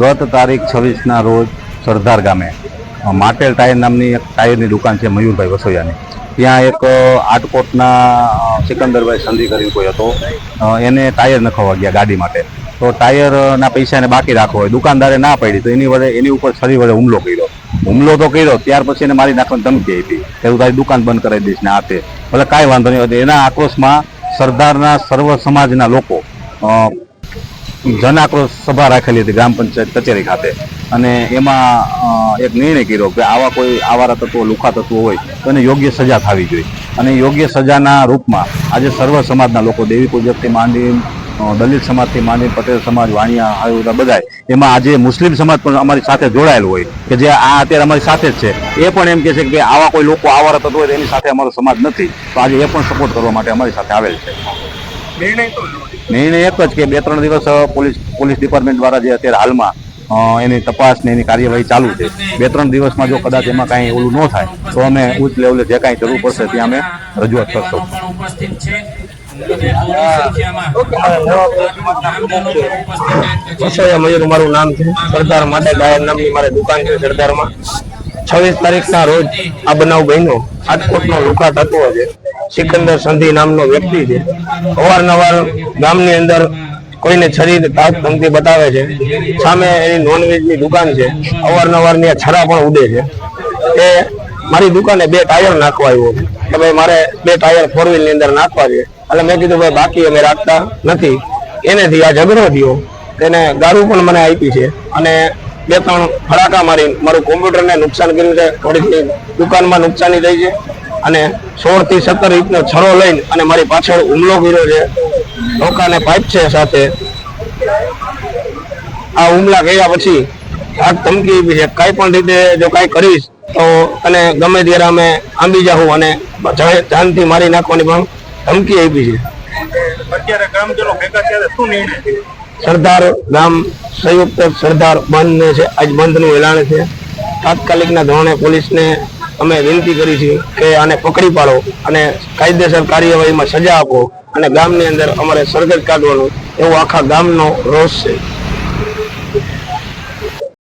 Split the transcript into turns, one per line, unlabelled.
ગત તારીખ છવ્વીસના રોજ સરદાર ગામે માટેલ ટાયર નામની એક ટાયરની દુકાન છે મયુરભાઈ વસોયાની. ત્યાં એક આટકોટના સિકંદરભાઈ સંધિ કરીને કોઈ હતો. એને ટાયર નખવા ગયા ગાડી માટે. તો ટાયરના પૈસાને બાકી રાખવો હોય, દુકાનદારે ના પાડી, તો એની વડે, એની ઉપર છરી વડે હુમલો કર્યો. હુમલો તો કર્યો, ત્યાર પછી એને મારી નાખવાની ધમકી આપી કે હું તારી દુકાન બંધ કરાવી દઈશ ને આ તે. ભલે કાંઈ વાંધો નહીં, એના આક્રોશમાં સરદારના સર્વ સમાજના લોકો જન સભા રાખેલી હતી ગ્રામ પંચાયત કચેરી ખાતે. અને એમાં એક નિર્ણય કર્યો કે આવા કોઈ આવારા તત્વો, લુખા તત્વો હોય તો એને યોગ્ય સજા થવી જોઈએ. અને યોગ્ય સજાના રૂપમાં આજે સર્વ સમાજના લોકો, દેવી પૂજકથી માંડી દલિત સમાજથી માંડી પટેલ સમાજ વાણિયા હાયુરા બધાય એમાં આજે મુસ્લિમ સમાજ પણ અમારી સાથે જોડાયેલો હોય કે જે આ અત્યારે અમારી સાથે જ છે. એ પણ એમ કે છે કે આવા કોઈ લોકો આવા તત્વો હોય એની સાથે અમારો સમાજ નથી. તો આજે એ પણ સપોર્ટ કરવા માટે અમારી સાથે આવેલ છે.
નિર્ણય તો લો.
નિર્ણય એક જ કે બે ત્રણ દિવસ પોલીસ પોલીસ ડિપાર્ટમેન્ટ દ્વારા જે અત્યારે હાલમાં એની તપાસ ને એની કાર્યવાહી ચાલુ છે. બે ત્રણ દિવસમાં જો કદાચ એમાં કાંઈ ઓલું ન થાય તો અમે ઉચ્ચ લેવલે જે કાંઈ જરૂર પડશે ત્યાં અમે રજૂઆત કરશું.
વસોયા મયુર મારું નામ છે. સરદાર માટે ગાયર નામની મારી દુકાન છે સરદારમાં. છવ્વીસ તારીખના રોજ આ બનાવ બન્યો. રાજકોટનો લુખા તત્વો છે સિકંદર સંધિ નામનો વ્યક્તિ છે. અવારનવાર ગામની અંદર કોઈને છરી તાક ધમકી બતાવે છે. સામે એની નોનવેજની દુકાન છે. અવારનવારની છરા પણ ઉડે છે. એ મારી દુકાને બે ટાયર નાખવા આવ્યો કે ભાઈ મારે બે ટાયર ફોર વ્હીલની અંદર નાખવા છે. એટલે મેં કીધું, ભાઈ, બાકી અમે રાખતા નથી. એનેથી આ ઝઘડો થયો. તેને ગારું પણ મને આપી છે. અને બે ત્રણ ફડાકા મારી મારું કોમ્પ્યુટરને નુકસાન કર્યું છે. થોડીક દુકાનમાં નુકસાની થઈ છે. અને સોળથી સત્તર ઇંચનો છરો લઈને અને મારી પાછળ હુમલો કર્યો છે. ઢોકાને પાઇપ છે સાથે. આ હુમલા કર્યા પછી આ ધમકી આપી છે. કાંઈ પણ રીતે જો કાંઈ કરીશ તો અને ગમે ત્યારે અમે આંબી જાઉં અને જાનથી મારી નાખવાની પણ ધમકી આપી છે? સરદાર ગામ સંયુક્ત સરદાર બંધ છે આજ બંધનું એલાન છે. તાત્કાલિકના ધોરણે પોલીસને અમે વિનંતી કરી છે કે આને પકડી પાડો અને કાયદેસર કાર્યવાહીમાં સજા આપો અને ગામની અંદર અમારે સરગત કાઢવાનું એવો આખા ગામનો રોષ છે.